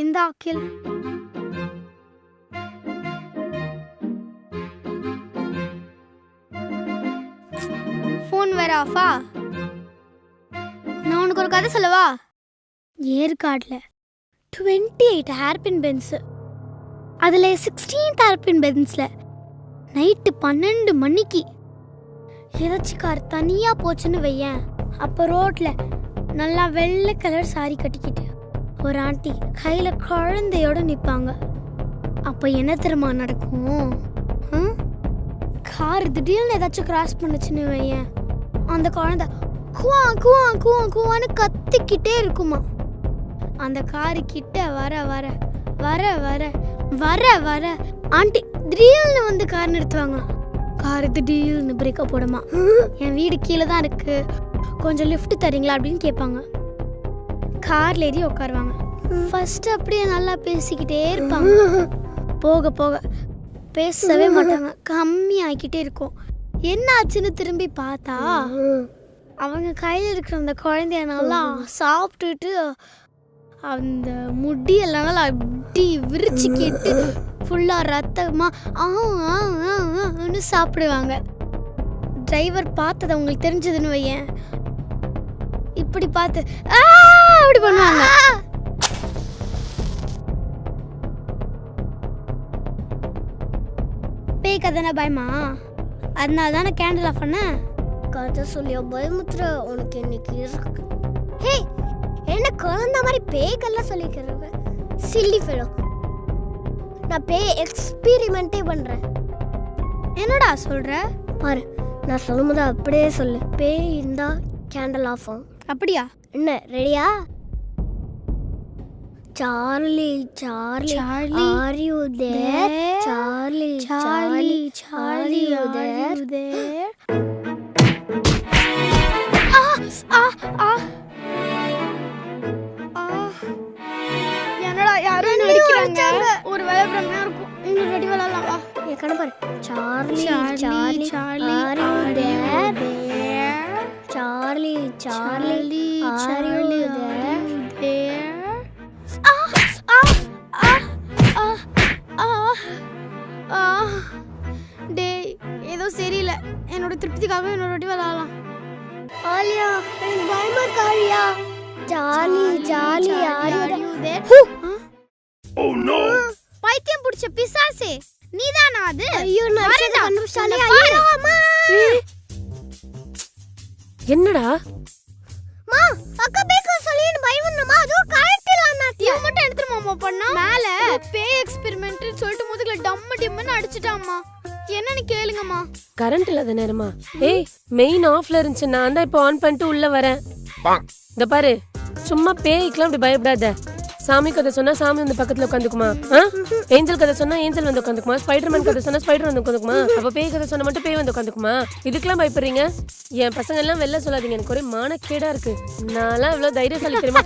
இந்த அகில் ஃபோன் வேற ஆஃபா நான் உனக்கு ஒரு கதை சொல்லவா? ஏற்காடில். டுவெண்ட்டி எயிட் ஹேர்பின் பென்ஸு அதில் சிக்ஸ்டீன்த் ஹேர்பின் பென்ஸில் நைட்டு பன்னெண்டு மணிக்கு ஏதாச்சும் கார் தனியாக போச்சுன்னு வையேன். அப்போ ரோட்டில் நல்லா வெள்ளை கலர் சாரி கட்டிக்கிட்டு. ஒரு ஆண்டி கையில் குழந்தையோட நிற்பாங்க அப்போ என்ன தெரியுமா நடக்கும்? ம்? கார் திடீர்னு ஏதாச்சும் கிராஸ் பண்ணுச்சுன்னு வையேன். அந்த குழந்தை குவா குவா குவா குவான்னு கத்திக்கிட்டே இருக்குமா. அந்த காரு கிட்ட வர வர வர வர வர வர ஆண்டி திடீர்னு வந்து கார் நிறுத்துவாங்க. கார் திடீர்னு பிரேக்கை போடுமா. என் வீடு கீழே தான் இருக்கு. கொஞ்சம் லிஃப்ட் தரீங்களா அப்படின்னு கேட்பாங்க. கார்ல ஏறி உட்காருவாங்க. ஃபர்ஸ்ட் அப்படியே நல்லா பேசிக்கிட்டே இருப்பாங்க. போக போக பேசவே மாட்டாங்க. கம்மி ஆகிக்கிட்டே இருக்கும். என்ன ஆச்சுன்னு திரும்பி பார்த்தா அவங்க கையில் இருக்கிற அந்த குழந்தைய நல்லா சாப்பிட்டுட்டு அந்த முடியெல்லாம் நல்லா அப்படி விரிச்சுக்கிட்டு ஃபுல்லாக ரத்தமாக சாப்பிடுவாங்க. டிரைவர் பார்த்தது அவங்களுக்கு தெரிஞ்சதுன்னு வையேன். இப்படி பார்த்து ஆ அப்படி பண்ணுவாங்க. பேய் கதைனா பயமா? அதனால தானே கேண்டில் ஆஃப் பண்ணேன் கதை சொல்லியா பயமுத்துற உனக்கு இன்னைக்கு இருக்கு? ஹே என்ன குழந்த மாதிரி பேய்கள்லாம் சொல்லிக்கிறவங்க சில்லி ஃபெலோ நான் பேய் எக்ஸ்பீரிமெண்ட்டே பண்றேன். என்னடா சொல்ற? பாரு நான் சொல்லும்போது அப்படியே சொல்லு. பேய் இருந்தா கேண்டில் ஆஃப் ஆகும் அப்படியா என்ன ரெடியா Charlie Charlie Charlie, are you there? Charlie Charlie Charlie there? you there? ஆ ஆ ஆ. என்னடா நடிக்கிறாங்க அடிச்சாங்க. ஒரு வேலை பிரம்மையா இருக்கும் இன்னொரு வாட்டி விளையாடலாம் வா என் கண்ண பாரு Charlie Charlie Charlie Charlie Charlie Charlie are you there? ஆ ஆ ஆ ஆ ஆ ஆ டேய் ஏதோ சரியில்லை என்னோட திருப்திக்காக இன்னொரு வாட்டி விளையாடலாம் ஆலியா எனக்கு பயமா you there? there? ஹூ! Oh no! பைத்தியம் பிடிச்ச பிசாசே நீதானா அது ஐயோ நான்? கண்டுபிடிச்சாலே. ஐயோ அம்மா என்னடா? மா அக்கா பேக்க சொல்லி பயமுன்னமா அதுவும் கரெக்ட் இல்ல இவன் மட்டும் எடுத்துருமாமா பண்ணா. மேல? பேய் எக்ஸ்பெரிமெண்ட் சொல்லிட்டு முதுகுல டம்மு டிம்முன்னு அடிச்சிட்டாம்மா. என்னன்னு கேளுங்கம்மா. கரண்ட் இல்லாத நேரமா? ஏய் மெயின் ஆஃப்ல இருந்துச்சு. நான் தான் இப்போ ஆன் பண்ணிட்டு உள்ள வரேன். இந்த பாரு. சும்மா பேய்க்கெல்லாம் இப்படி பயப்படாத. சாமி கதை சொன்னா சாமி வந்து பக்கத்துல உட்காந்துக்குமா? ஏஞ்சல் கதை சொன்னா ஏஞ்சல் வந்து உட்காந்துக்குமா? ஸ்பைடர்மேன் கதை சொன்னா ஸ்பைடர் வந்து உட்காந்துக்குமா? அப்ப பேய் கதை சொன்னா மட்டும் பேய் வந்து உட்காந்துக்குமா? இதுக்கெல்லாம் பயப்படுறீங்க? என் பசங்க எல்லாம் வெளில சொல்லாதீங்க. எனக்கு ஒரே மானக்கேடா இருக்கு. நான்லாம் இவ்வளவு தைரியசாலி தெரியுமா?